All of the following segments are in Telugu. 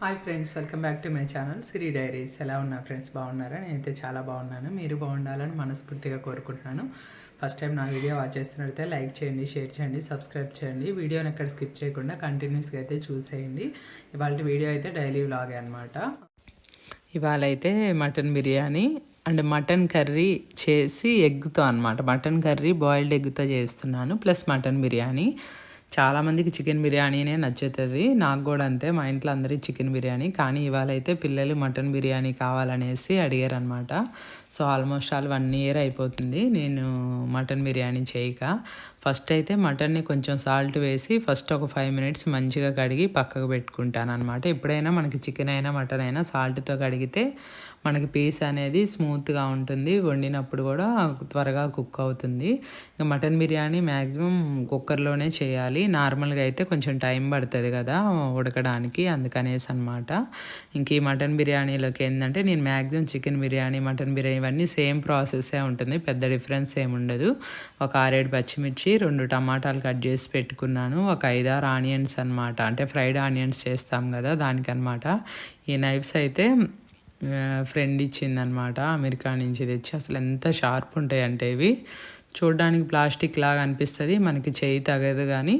Hi friends welcome back to my channel Siri Diaries ఎలా ఉన్నా ఫ్రెండ్స్ బాగున్నారా? నేనైతే చాలా బాగున్నాను. మీరు బాగుండాలని మనస్ఫూర్తిగా కోరుకుంటున్నాను. ఫస్ట్ టైం నా వీడియో వాచ్ చేస్తున్నట్లయితే లైక్ చేయండి షేర్ చేయండి సబ్స్క్రైబ్ చేయండి. వీడియోని ఎక్కడ స్కిప్ చేయకుండా కంటిన్యూస్గా అయితే చూసేయండి. ఇవాళ వీడియో అయితే డైలీ వ్లాగే అనమాట ఇవాళ అయితే mutton biryani and mutton curry చేసి ఎగ్తో అనమాట మటన్ కర్రీ బాయిల్డ్ ఎగ్తో చేస్తున్నాను ప్లస్ మటన్ బిర్యానీ. చాలామందికి చికెన్ బిర్యానీనే నచ్చుతుంది. నాకు కూడా అంతే. మా ఇంట్లో అందరికీ చికెన్ బిర్యానీ. కానీ ఇవాళ అయితే పిల్లలు మటన్ బిర్యానీ కావాలనేసి అడిగారు అనమాట so almost all one year అయిపోతుంది. నేను మటన్ బిర్యానీ చేయక. ఫస్ట్ అయితే మటన్ని కొంచెం సాల్ట్ వేసి ఫస్ట్ ఒక ఫైవ్ మినిట్స్ మంచిగా కడిగి పక్కకు పెట్టుకుంటాను అనమాట ఎప్పుడైనా మనకి చికెన్ అయినా మటన్ అయినా సాల్ట్తో కడిగితే మనకి పీస్ అనేది స్మూత్గా ఉంటుంది. వండినప్పుడు కూడా త్వరగా కుక్ అవుతుంది. ఇంకా మటన్ బిర్యానీ మ్యాక్సిమం కుక్కర్లోనే చేయాలి. నార్మల్గా అయితే కొంచెం టైం పడుతుంది కదా ఉడకడానికి. అందుకనేసి అనమాట ఇంక ఈ మటన్ బిర్యానీలోకి ఏంటంటే నేను maximum chicken biryani mutton biryani ఇవన్నీ సేమ్ ప్రాసెస్సే ఉంటుంది. పెద్ద డిఫరెన్స్ ఏమి ఉండదు. ఒక ఆరేడు పచ్చిమిర్చి రెండు టమాటాలు కట్ చేసి పెట్టుకున్నాను. ఒక ఐదారు ఆనియన్స్ అనమాట అంటే ఫ్రైడ్ ఆనియన్స్ చేస్తాం కదా దానికనమాట ఈ నైఫ్స్ అయితే ఫ్రెండ్ ఇచ్చిందనమాట అమెరికా నుంచి తెచ్చి. అసలు ఎంత షార్ప్ ఉంటాయి అంటే ఇవి. చూడడానికి ప్లాస్టిక్ లాగా అనిపిస్తుంది మనకి చేయి తగదు కానీ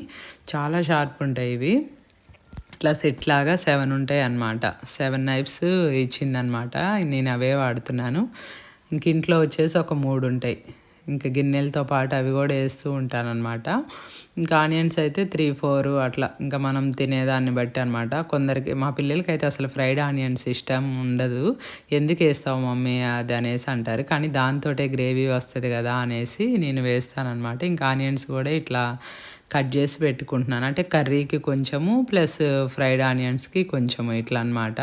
చాలా షార్ప్ ఉంటాయి ఇవి. ఇట్లా సెట్ లాగా సెవెన్ ఉంటాయి అన్నమాట. సెవెన్ నైఫ్స్ ఇచ్చిందనమాట నేను అవే వాడుతున్నాను. ఇంక ఇంట్లో వచ్చేసి ఒక మూడు ఉంటాయి. ఇంకా గిన్నెలతో పాటు అవి కూడా వేస్తూ ఉంటానన్నమాట. ఇంకా ఆనియన్స్ అయితే త్రీ ఫోర్ అట్లా ఇంకా మనం తినేదాన్ని బట్టి అనమాట కొందరికి మా పిల్లలకి అయితే అసలు ఫ్రైడ్ ఆనియన్స్ ఇష్టం ఉండదు. ఎందుకు వేస్తావు మమ్మీ అది అనేసి అంటారు. కానీ దాంతో గ్రేవీ వస్తుంది కదా అనేసి నేను వేస్తానమాట ఇంకా ఆనియన్స్ కూడా ఇట్లా కట్ చేసి పెట్టుకుంటున్నాను. అంటే కర్రీకి కొంచెము ప్లస్ ఫ్రైడ్ ఆనియన్స్కి కొంచెము ఇట్లా అనమాట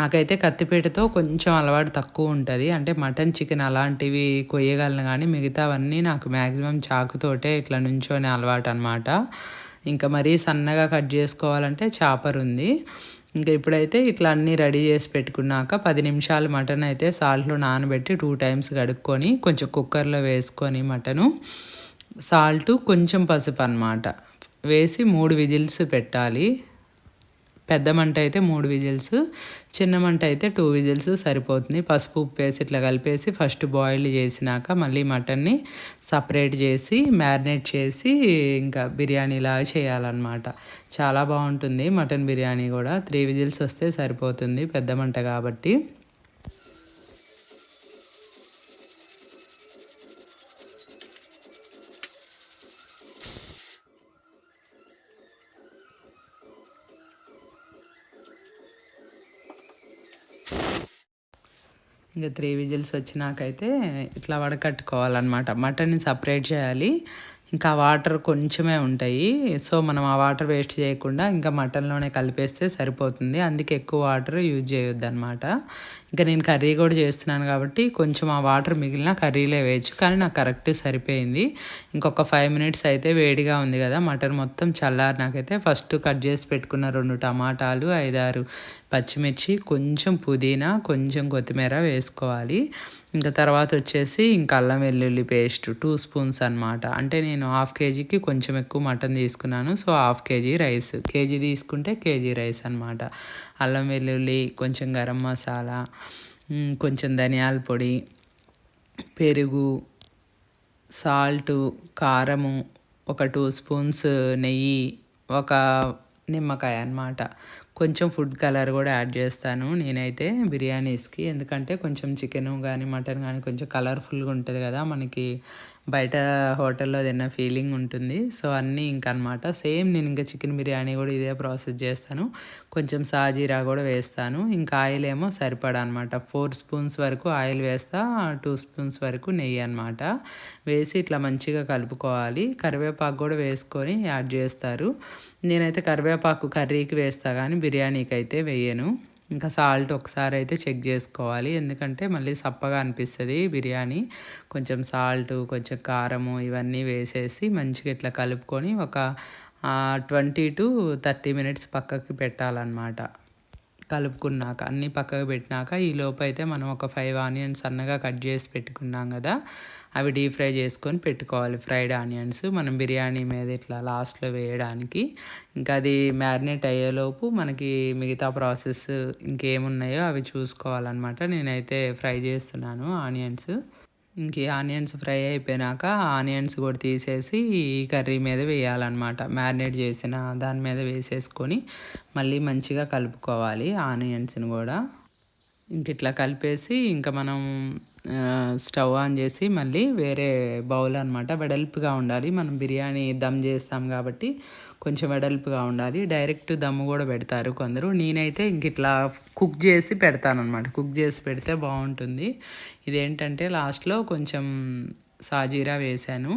నాకైతే కత్తిపీటతో కొంచెం అలవాటు తక్కువ ఉంటుంది. అంటే మటన్ చికెన్ అలాంటివి కొయ్యగలను కానీ మిగతావన్నీ నాకు మ్యాక్సిమం చాకుతోటే ఇట్లా నుంచోనే అలవాటు అనమాట ఇంకా మరీ సన్నగా కట్ చేసుకోవాలంటే చాపర్ ఉంది. ఇంకా ఇప్పుడైతే ఇట్లా అన్నీ రెడీ చేసి పెట్టుకున్నాక పది నిమిషాలు మటన్ అయితే సాల్ట్లో నానబెట్టి టూ టైమ్స్ కడుక్కొని కొంచెం కుక్కర్లో వేసుకొని మటను సాల్ట్ కొంచెం పసుపు అనమాట వేసి మూడు విజిల్స్ పెట్టాలి. పెద్ద మంట అయితే మూడు విజిల్స్ చిన్న మంట అయితే టూ విజిల్స్ సరిపోతుంది. పసుపు ఉప్పు వేసి ఇట్లా కలిపేసి ఫస్ట్ బాయిల్ చేసినాక మళ్ళీ మటన్ని సపరేట్ చేసి మ్యారినేట్ చేసి ఇంకా బిర్యానీలాగా చేయాలన్నమాట. చాలా బాగుంటుంది మటన్ బిర్యానీ కూడా. త్రీ విజిల్స్ వస్తే సరిపోతుంది పెద్ద మంట కాబట్టి. ఇంకా త్రీ విజిల్స్ వచ్చినాకైతే ఇట్లా వడకట్టుకోవాలన్నమాట మటన్ని సపరేట్ చేయాలి. ఇంకా వాటర్ కొంచెమే ఉంటాయి. సో మనం ఆ వాటర్ వేస్ట్ చేయకుండా ఇంకా మటన్లోనే కలిపేస్తే సరిపోతుంది. అందుకే ఎక్కువ వాటర్ యూజ్ చేయొద్దు అనమాట ఇంకా నేను కర్రీ కూడా చేస్తున్నాను కాబట్టి కొంచెం ఆ వాటర్ మిగిలిన కర్రీలే వేయచ్చు. కానీ నాకు కరెక్ట్ సరిపోయింది. ఇంకొక ఫైవ్ మినిట్స్ అయితే వేడిగా ఉంది కదా మటన్ మొత్తం చల్లారి నాకైతే ఫస్ట్ కట్ చేసి పెట్టుకున్న రెండు టమాటాలు ఐదారు పచ్చిమిర్చి కొంచెం పుదీనా కొంచెం కొత్తిమీర వేసుకోవాలి. ఇంకా తర్వాత వచ్చేసి ఇంకా అల్లం వెల్లుల్లి పేస్ట్ టూ స్పూన్స్ అనమాట అంటే నేను హాఫ్ కేజీకి కొంచెం ఎక్కువ మటన్ తీసుకున్నాను. So half KG rice KG తీసుకుంటే కేజీ రైస్ అనమాట అల్లం వెల్లుల్లి కొంచెం గరం మసాలా కొంచెం ధనియాల పొడి పెరుగు సాల్టు కారము ఒక టూ స్పూన్స్ నెయ్యి ఒక నిమ్మకాయ అనమాట కొంచెం ఫుడ్ కలర్ కూడా యాడ్ చేస్తాను నేనైతే బిర్యానీస్కి. ఎందుకంటే కొంచెం చికెన్ కానీ మటన్ కానీ కొంచెం కలర్ఫుల్గా ఉంటుంది కదా మనకి. బయట హోటల్లో తిన్న ఫీలింగ్ ఉంటుంది. సో అన్నీ ఇంక అనమాట సేమ్ నేను ఇంకా చికెన్ బిర్యానీ కూడా ఇదే ప్రాసెస్ చేస్తాను. కొంచెం సాజీరా కూడా వేస్తాను. ఇంకా ఆయిల్ ఏమో సరిపడా అనమాట ఫోర్ స్పూన్స్ వరకు ఆయిల్ వేస్తా టూ స్పూన్స్ వరకు నెయ్యి అనమాట వేసి ఇట్లా మంచిగా కలుపుకోవాలి. కరివేపాకు కూడా వేసుకొని యాడ్ చేస్తారు. నేనైతే కరివేపాకు కర్రీకి వేస్తా కానీ బిర్యానీకి అయితే వేయను. ఇంకా సాల్ట్ ఒకసారి అయితే చెక్ చేసుకోవాలి. ఎందుకంటే మళ్ళీ సప్పగా అనిపిస్తుంది బిర్యానీ. కొంచెం సాల్ట్ కొంచెం కారము ఇవన్నీ వేసేసి మంచిగా ఇట్లా కలుపుకొని ఒక ట్వంటీ టు థర్టీ మినిట్స్ పక్కకి పెట్టాలన్నమాట. కలుపుకున్నాక అన్నీ పక్కకు పెట్టినాక ఈ లోపు అయితే మనం ఒక ఫైవ్ ఆనియన్స్ సన్నగా కట్ చేసి పెట్టుకున్నాం కదా. అవి డీప్ ఫ్రై చేసుకొని పెట్టుకోవాలి. ఫ్రైడ్ ఆనియన్స్ మనం బిర్యానీ మీద ఇట్లా లాస్ట్లో వేయడానికి. ఇంకా అది మ్యారినేట్ అయ్యేలోపు మనకి మిగతా ప్రాసెస్ ఇంకేమున్నాయో అవి చూసుకోవాలన్నమాట. నేనైతే ఫ్రై చేస్తున్నాను ఆనియన్స్. ఇంక ఆనియన్స్ ఫ్రై అయిపోయినాక ఆనియన్స్ కూడా తీసేసి ఈ కర్రీ మీద వేయాలన్నమాట. మ్యారినేట్ చేసిన దాని మీద వేసేసుకొని మళ్ళీ మంచిగా కలుపుకోవాలి ఆనియన్స్ని కూడా. ఇంక ఇట్లా కలిపేసి ఇంకా మనం స్టవ్ ఆన్ చేసి మళ్ళీ వేరే బౌల్ అనమాట వెడల్పుగా ఉండాలి. మనం బిర్యానీ దమ్ చేస్తాం కాబట్టి కొంచెం వెడల్పుగా ఉండాలి. డైరెక్ట్ దమ్ కూడా పెడతారు కొందరు. నేనైతే ఇంక ఇట్లా కుక్ చేసి పెడతానమాట కుక్ చేసి పెడితే బాగుంటుంది. ఇదేంటంటే లాస్ట్లో కొంచెం సాజీరా వేసాను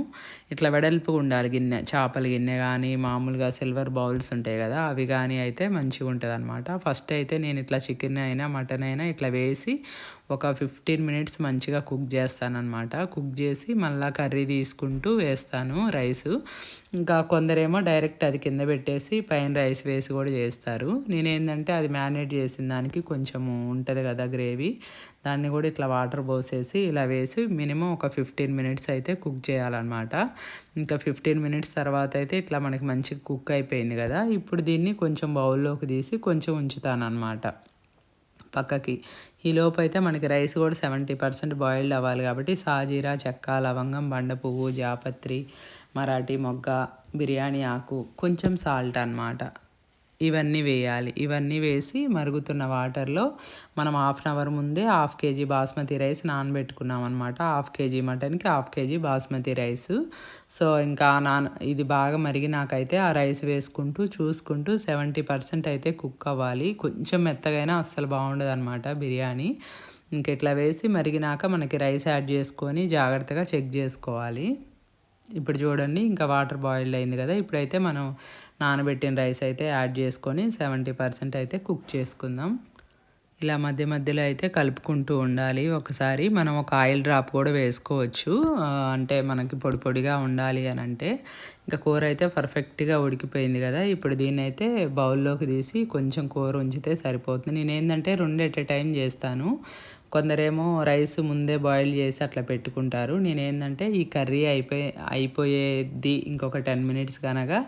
ఇట్లా వెడల్పుగా ఉండాలి గిన్నె చేపల గిన్నె కానీ మామూలుగా సిల్వర్ బౌల్స్ ఉంటాయి కదా అవి కానీ అయితే మంచిగా ఉంటుంది అనమాట ఫస్ట్ అయితే నేను ఇట్లా చికెన్ అయినా మటన్ అయినా ఇట్లా వేసి ఒక ఫిఫ్టీన్ మినిట్స్ మంచిగా కుక్ చేస్తానన్నమాట. కుక్ చేసి మళ్ళీ కర్రీ తీసుకుంటూ వేస్తాను రైస్. ఇంకా కొందరేమో డైరెక్ట్ అది కింద పెట్టేసి పైన రైస్ వేసి కూడా చేస్తారు. నేనేంటంటే అది మ్యారినేట్ చేసిన దానికి కొంచెము ఉంటుంది కదా గ్రేవీ. దాన్ని కూడా ఇట్లా వాటర్ పోసేసి ఇలా వేసి మినిమం ఒక ఫిఫ్టీన్ మినిట్స్ అయితే కుక్ చేయాలన్నమాట. ఇంకా ఫిఫ్టీన్ మినిట్స్ తర్వాత అయితే ఇట్లా మనకి మంచిగా కుక్ అయిపోయింది కదా. ఇప్పుడు దీన్ని కొంచెం బౌల్లోకి తీసి కొంచెం ఉంచుతానన్నమాట పక్కకి. ఈ లోపు అయితే మనకి రైస్ కూడా సెవెంటీ పర్సెంట్ బాయిల్డ్ అవ్వాలి కాబట్టి సాజీరా చెక్క లవంగం బండ పువ్వు జాపత్రి మరాఠీ మొగ్గ బిర్యానీ ఆకు కొంచెం సాల్ట్ అన్నమాట. ఇవన్నీ వేయాలి. ఇవన్నీ వేసి మరుగుతున్న వాటర్లో మనం హాఫ్ అన్ అవర్ ముందే హాఫ్ కేజీ బాస్మతి రైస్ నానబెట్టుకున్నాం అనమాట half KG మటన్కి half KG basmati rice. So ఇంకా నాన్ ఇది బాగా మరిగినాకైతే ఆ రైస్ వేసుకుంటూ చూసుకుంటూ సెవెంటీ పర్సెంట్ అయితే కుక్ అవ్వాలి. కొంచెం మెత్తగైనా అస్సలు బాగుండదు అనమాట బిర్యానీ. ఇంక ఇట్లా వేసి మరిగినాక మనకి రైస్ యాడ్ చేసుకొని జాగ్రత్తగా చెక్ చేసుకోవాలి. ఇప్పుడు చూడండి ఇంకా వాటర్ బాయిల్ అయింది కదా. ఇప్పుడైతే మనం నానబెట్టిన రైస్ అయితే యాడ్ చేసుకొని సెవెంటీ పర్సెంట్ అయితే కుక్ చేసుకుందాం. ఇలా మధ్య మధ్యలో అయితే కలుపుకుంటూ ఉండాలి. ఒకసారి మనం ఒక ఆయిల్ డ్రాప్ కూడా వేసుకోవచ్చు. అంటే మనకి పొడి పొడిగా ఉండాలి అని అంటే. ఇంకా కూర అయితే పర్ఫెక్ట్గా ఉడికిపోయింది కదా. ఇప్పుడు దీన్ని అయితే బౌల్లోకి తీసి కొంచెం కూర ఉంచితే సరిపోతుంది. నేను ఏంటంటే రెండు ఎట్ ఎ టైం చేస్తాను. కొందరేమో రైస్ ముందే బాయిల్ చేసి అట్లా పెట్టుకుంటారు. నేను ఏంటంటే ఈ కర్రీ అయిపోయి అయిపోయేది ఇంకొక టెన్ మినిట్స్ కనగా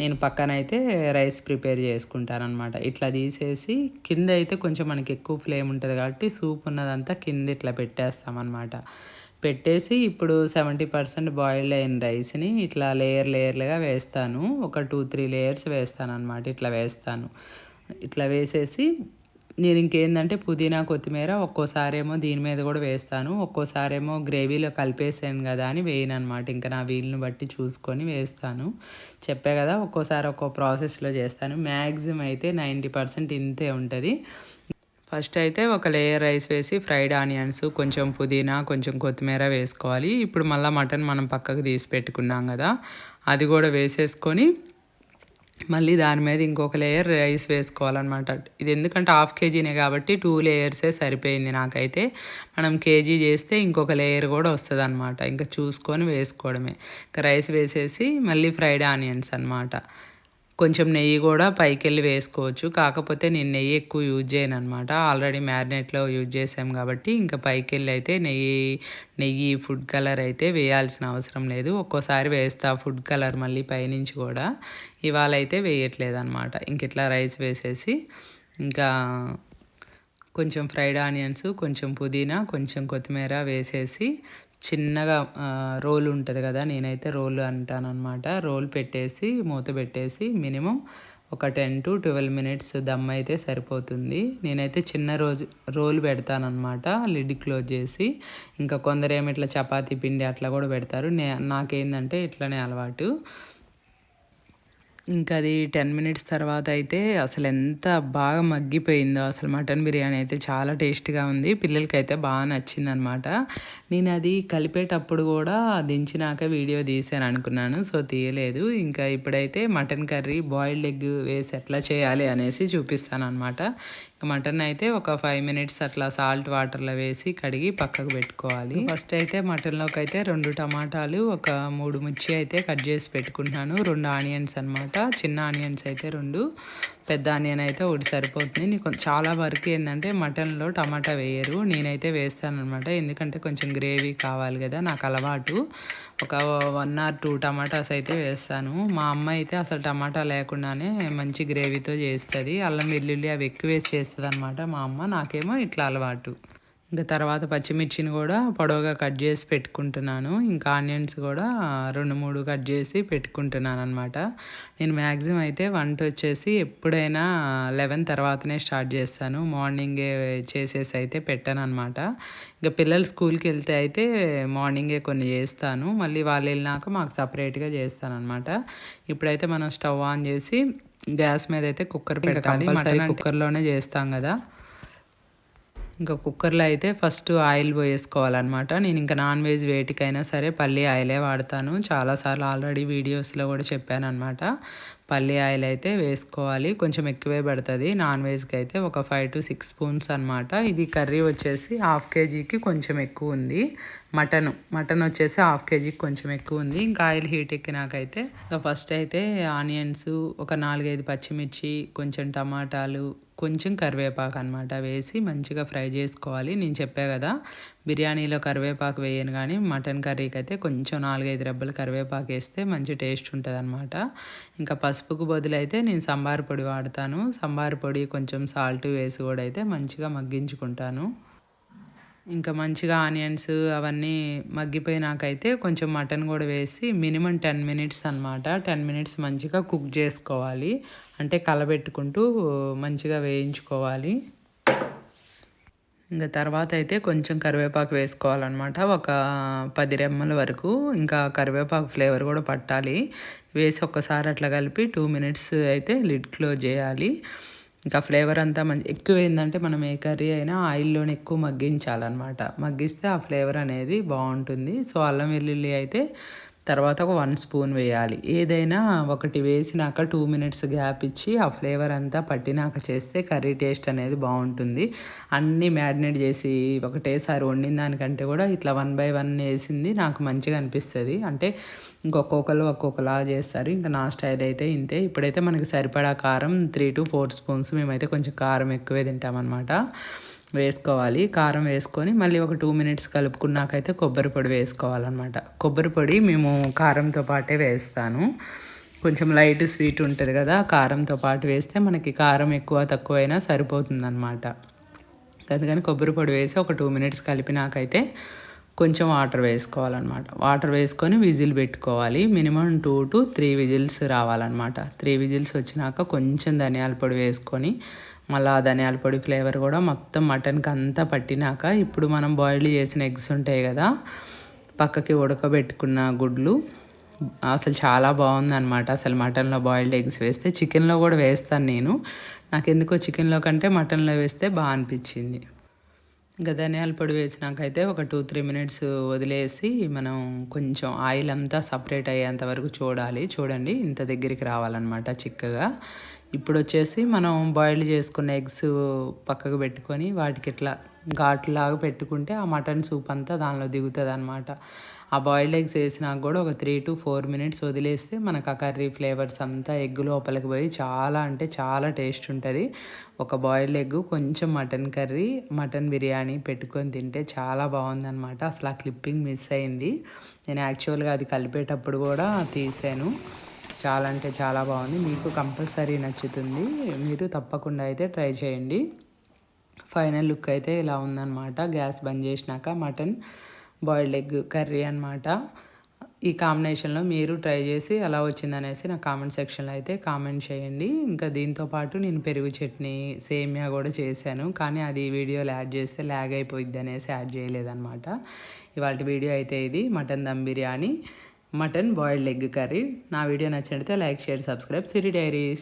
నేను పక్కన అయితే రైస్ ప్రిపేర్ చేసుకుంటాను అనమాట ఇట్లా తీసేసి కింద అయితే కొంచెం మనకి ఎక్కువ ఫ్లేమ్ ఉంటుంది కాబట్టి సూప్ ఉన్నదంతా కింద ఇట్లా పెట్టేస్తామన్నమాట. పెట్టేసి ఇప్పుడు సెవెంటీ పర్సెంట్ బాయిల్ అయిన రైస్ని ఇట్లా లేయర్ లేయర్లుగా వేస్తాను. ఒక టూ త్రీ లేయర్స్ వేస్తాను అనమాట ఇట్లా వేస్తాను. ఇట్లా వేసేసి నేను ఇంకేందంటే పుదీనా కొత్తిమీర ఒక్కోసారేమో దీని మీద కూడా వేస్తాను. ఒక్కోసారేమో గ్రేవీలో కలిపేసాను కదా అని వేయను అనమాట ఇంకా నా వీలుని బట్టి చూసుకొని వేస్తాను. చెప్పే కదా ఒక్కోసారి ఒక్కో ప్రాసెస్లో చేస్తాను. మ్యాక్సిమం అయితే నైంటీ పర్సెంట్ ఇంతే ఉంటుంది. ఫస్ట్ అయితే ఒక లేయర్ రైస్ వేసి ఫ్రైడ్ ఆనియన్స్ కొంచెం పుదీనా కొంచెం కొత్తిమీర వేసుకోవాలి. ఇప్పుడు మళ్ళీ మటన్ మనం పక్కకు తీసి పెట్టుకున్నాం కదా అది కూడా వేసేసుకొని మళ్ళీ దాని మీద ఇంకొక లేయర్ రైస్ వేసుకోవాలన్నమాట. ఇది ఎందుకంటే హాఫ్ కేజీనే కాబట్టి టూ లేయర్సే సరిపోయింది నాకైతే. మనం కేజీ చేస్తే ఇంకొక లేయర్ కూడా వస్తుంది అనమాట ఇంకా చూసుకొని వేసుకోవడమే. ఇంకా రైస్ వేసేసి మళ్ళీ ఫ్రైడ్ ఆనియన్స్ అన్నమాట. కొంచెం నెయ్యి కూడా పైకి వెళ్ళి వేసుకోవచ్చు. కాకపోతే నేను నెయ్యి ఎక్కువ యూజ్ చేయను అనమాట ఆల్రెడీ మ్యారినేట్లో యూజ్ చేసాం కాబట్టి ఇంకా పైకి వెళ్ళి అయితే నెయ్యి నెయ్యి ఫుడ్ కలర్ అయితే వేయాల్సిన అవసరం లేదు. ఒక్కోసారి వేస్తా ఫుడ్ కలర్ మళ్ళీ పైనుంచి కూడా. ఇవాళ అయితే వేయట్లేదు అనమాట ఇంక ఇట్లా రైస్ వేసేసి ఇంకా కొంచెం ఫ్రైడ్ ఆనియన్స్ కొంచెం పుదీనా కొంచెం కొత్తిమీర వేసేసి చిన్నగా రోల్ ఉంటుంది కదా నేనైతే రోల్ అంటానన్నమాట. రోల్ పెట్టేసి మూత పెట్టేసి మినిమం ఒక ten to twelve minutes dum అయితే సరిపోతుంది. నేనైతే చిన్న రోజు రోల్ పెడతానమాట లిడ్ క్లోజ్ చేసి. ఇంకా కొందరేమో ఇట్లా చపాతీ పిండి అట్లా కూడా పెడతారు. నే నాకేందంటే ఇట్లనే అలవాటు. ఇంకా అది టెన్ మినిట్స్ తర్వాత అయితే అసలు ఎంత బాగా మగ్గిపోయిందో అసలు మటన్ బిర్యానీ అయితే చాలా టేస్ట్గా ఉంది. పిల్లలకైతే బాగా నచ్చింది అనమాట నేను అది కలిపేటప్పుడు కూడా దించినాక వీడియో తీసాను అనుకున్నాను. సో తీయలేదు. ఇంకా ఇప్పుడైతే మటన్ కర్రీ బాయిల్డ్ ఎగ్ వేసి ఎట్లా చేయాలి అనేసి చూపిస్తాను అనమాట మటన్ అయితే ఒక ఫైవ్ మినిట్స్ అట్లా సాల్ట్ వాటర్లో వేసి కడిగి పక్కకు పెట్టుకోవాలి. ఫస్ట్ అయితే మటన్లోకి అయితే రెండు టమాటాలు ఒక మూడు మిర్చి అయితే కట్ చేసి పెట్టుకుంటున్నాను. రెండు ఆనియన్స్ అనమాట చిన్న ఆనియన్స్ అయితే రెండు. పెద్ద ఆనియన్ అయితే ఒకటి సరిపోతుంది. నీకు చాలా వరకు ఏంటంటే మటన్లో టమాటా వేయరు. నేనైతే వేస్తాను అనమాట ఎందుకంటే కొంచెం గ్రేవీ కావాలి కదా నాకు అలవాటు. ఒక వన్ ఆర్ టూ టమాటాస్ అయితే వేస్తాను. మా అమ్మ అయితే అసలు టమాటా లేకుండానే మంచి గ్రేవీతో చేస్తుంది. అల్లం వెల్లుల్లి అవి ఎక్కువ వేసి చేస్తుంది అనమాట మా అమ్మ. నాకేమో ఇట్లా అలవాటు. ఇంకా తర్వాత పచ్చిమిర్చిని కూడా పొడవుగా కట్ చేసి పెట్టుకుంటున్నాను. ఇంకా ఆనియన్స్ కూడా రెండు మూడు కట్ చేసి పెట్టుకుంటున్నాను అనమాట నేను మ్యాక్సిమం అయితే వంట వచ్చేసి ఎప్పుడైనా లెవెన్ తర్వాతనే స్టార్ట్ చేస్తాను. మార్నింగే చేసేసి అయితే పెట్టాను అనమాట ఇంకా పిల్లలు స్కూల్కి వెళ్తే అయితే మార్నింగే కొన్ని చేస్తాను. మళ్ళీ వాళ్ళు వెళ్ళినాక మాకు సపరేట్గా చేస్తాను అనమాట ఇప్పుడైతే మనం స్టవ్ ఆన్ చేసి గ్యాస్ మీద అయితే కుక్కర్ పెట్టాలి. కుక్కర్లోనే చేస్తాం కదా. ఇంకా కుక్కర్లో అయితే ఫస్ట్ ఆయిల్ పోయేసుకోవాలన్నమాట. నేను ఇంకా నాన్ వెజ్ వేటికైనా సరే పల్లి ఆయిలే వాడతాను. చాలాసార్లు ఆల్రెడీ వీడియోస్లో కూడా చెప్పాను అనమాట పల్లి ఆయిల్ అయితే వేసుకోవాలి. కొంచెం ఎక్కువే పడుతుంది. నాన్ వెజ్కి అయితే ఒక ఫైవ్ టు సిక్స్ స్పూన్స్ అనమాట ఇది కర్రీ వచ్చేసి హాఫ్ కేజీకి కొంచెం ఎక్కువ ఉంది. మటన్ మటన్ వచ్చేసి హాఫ్ కేజీకి కొంచెం ఎక్కువ ఉంది. ఇంకా ఆయిల్ హీట్ ఎక్కినాకైతే ఇంకా ఫస్ట్ అయితే ఆనియన్స్ ఒక నాలుగైదు పచ్చిమిర్చి కొంచెం టమాటాలు కొంచెం కరివేపాకు అనమాట వేసి మంచిగా ఫ్రై చేసుకోవాలి. నేను చెప్పా కదా బిర్యానీలో కరివేపాకు వేయను కానీ మటన్ కర్రీకి అయితే కొంచెం నాలుగైదు రెబ్బలు కరివేపాకు వేస్తే మంచి టేస్ట్ ఉంటుంది అనమాట ఇంకా పసుపుకు బదులైతే నేను సంబార పొడి వాడతాను. సంబార పొడి కొంచెం సాల్ట్ వేసి కూడా అయితే మంచిగా మగ్గించుకుంటాను. ఇంకా మంచిగా ఆనియన్స్ అవన్నీ మగ్గిపోయినాకైతే కొంచెం మటన్ కూడా వేసి మినిమం టెన్ మినిట్స్ అనమాట టెన్ మినిట్స్ మంచిగా కుక్ చేసుకోవాలి. అంటే కలబెట్టుకుంటూ మంచిగా వేయించుకోవాలి. ఇంకా తర్వాత అయితే కొంచెం కరివేపాకు వేసుకోవాలన్నమాట. ఒక పది రెమ్మల వరకు ఇంకా కరివేపాకు ఫ్లేవర్ కూడా పట్టాలి. వేసి ఒక్కసారి అట్లా కలిపి టూ మినిట్స్ అయితే లిడ్ క్లోజ్ చేయాలి. ఇంకా ఫ్లేవర్ అంతా మంచి ఎక్కువ ఏంటంటే మనం ఏ కర్రీ అయినా ఆయిల్లోనే ఎక్కువ మగ్గించాలన్నమాట. మగ్గిస్తే ఆ ఫ్లేవర్ అనేది బాగుంటుంది. సో అల్లం వెల్లుల్లి అయితే తర్వాత ఒక వన్ స్పూన్ వేయాలి. ఏదైనా ఒకటి వేసినాక టూ మినిట్స్ గ్యాప్ ఇచ్చి ఆ ఫ్లేవర్ అంతా పట్టినాక చేస్తే కర్రీ టేస్ట్ అనేది బాగుంటుంది. అన్నీ మ్యారినేట్ చేసి ఒకటేసారి వండిన దానికంటే కూడా ఇట్లా వన్ బై వన్ వేసింది నాకు మంచిగా అనిపిస్తుంది. అంటే ఇంకొక్కొక్కరు ఒక్కొక్కలా చేస్తారు. ఇంకా నా స్టైల్ అయితే ఇంతే. ఇప్పుడైతే మనకి సరిపడా కారం త్రీ టు ఫోర్ స్పూన్స్ మేమైతే కొంచెం కారం ఎక్కువే తింటామన్నమాట. వేసుకోవాలి. కారం వేసుకొని మళ్ళీ ఒక టూ మినిట్స్ కలుపుకున్నాకైతే కొబ్బరి పొడి వేసుకోవాలన్నమాట. కొబ్బరి పొడి మేము కారంతో పాటే వేస్తాను. కొంచెం లైట్ స్వీట్ ఉంటుంది కదా కారంతో పాటు వేస్తే మనకి కారం ఎక్కువ తక్కువైనా సరిపోతుందన్నమాట. అందుకని కొబ్బరి పొడి వేసి ఒక టూ మినిట్స్ కలిపినాకైతే కొంచెం వాటర్ వేసుకోవాలన్నమాట. వాటర్ వేసుకొని విజిల్ పెట్టుకోవాలి. Minimum two to three whistles రావాలన్నమాట. త్రీ విజిల్స్ వచ్చినాక కొంచెం ధనియాల పొడి వేసుకొని మళ్ళీ ఆ ధనియాల పొడి ఫ్లేవర్ కూడా మొత్తం మటన్కి అంతా పట్టినాక ఇప్పుడు మనం బాయిల్ చేసిన ఎగ్స్ ఉంటాయి కదా పక్కకి ఉడకబెట్టుకున్న గుడ్లు. అసలు చాలా బాగుంది అనమాట అసలు మటన్లో బాయిల్డ్ ఎగ్స్ వేస్తే చికెన్లో కూడా వేస్తాను నేను. నాకు ఎందుకో చికెన్లో కంటే మటన్లో వేస్తే బాగా అనిపించింది. ఇంకా ధనియాల పొడి వేసినాకైతే ఒక టూ త్రీ మినిట్స్ వదిలేసి మనం కొంచెం ఆయిల్ అంతా సపరేట్ అయ్యేంత వరకు చూడాలి. చూడండి ఇంత దగ్గరికి రావాలన్నమాట చిక్కగా. ఇప్పుడు వచ్చేసి మనం బాయిల్ చేసుకున్న ఎగ్స్ పక్కకు పెట్టుకొని వాటికి ఇట్లా ఘాట్లాగా పెట్టుకుంటే ఆ మటన్ సూప్ అంతా దానిలో దిగుతుంది అనమాట ఆ బాయిల్డ్ ఎగ్స్ వేసినాక కూడా ఒక త్రీ టు ఫోర్ మినిట్స్ వదిలేస్తే మనకు ఆ కర్రీ ఫ్లేవర్స్ అంతా ఎగ్ లోపలికి పోయి చాలా అంటే చాలా టేస్ట్ ఉంటుంది. ఒక బాయిల్డ్ ఎగ్ కొంచెం మటన్ కర్రీ మటన్ బిర్యానీ పెట్టుకొని తింటే చాలా బాగుందనమాట అసలు ఆ క్లిప్పింగ్ మిస్ అయింది. నేను యాక్చువల్గా అది కలిపేటప్పుడు కూడా తీసాను. చాలా అంటే చాలా బాగుంది. మీకు కంపల్సరీ నచ్చుతుంది. మీరు తప్పకుండా అయితే ట్రై చేయండి. ఫైనల్ లుక్ అయితే ఇలా ఉందన్నమాట. గ్యాస్ బంద్ చేసినాక మటన్ బాయిల్డ్ ఎగ్ కర్రీ అనమాట ఈ కాంబినేషన్లో మీరు ట్రై చేసి ఎలా వచ్చిందనేసి నా కామెంట్ సెక్షన్లో అయితే కామెంట్ చేయండి. ఇంకా దీంతో పాటు నేను పెరుగు చట్నీ సేమియా కూడా చేశాను. కానీ అది వీడియోలో యాడ్ చేస్తే ల్యాగ్ అయిపోయింది అనేసి యాడ్ చేయలేదన్నమాట. ఇవాళ వీడియో అయితే ఇది. Mutton dum biryani. Mutton boiled egg curry. నా వీడియో నచ్చినట్లయితే like share subscribe. Siri Diaries.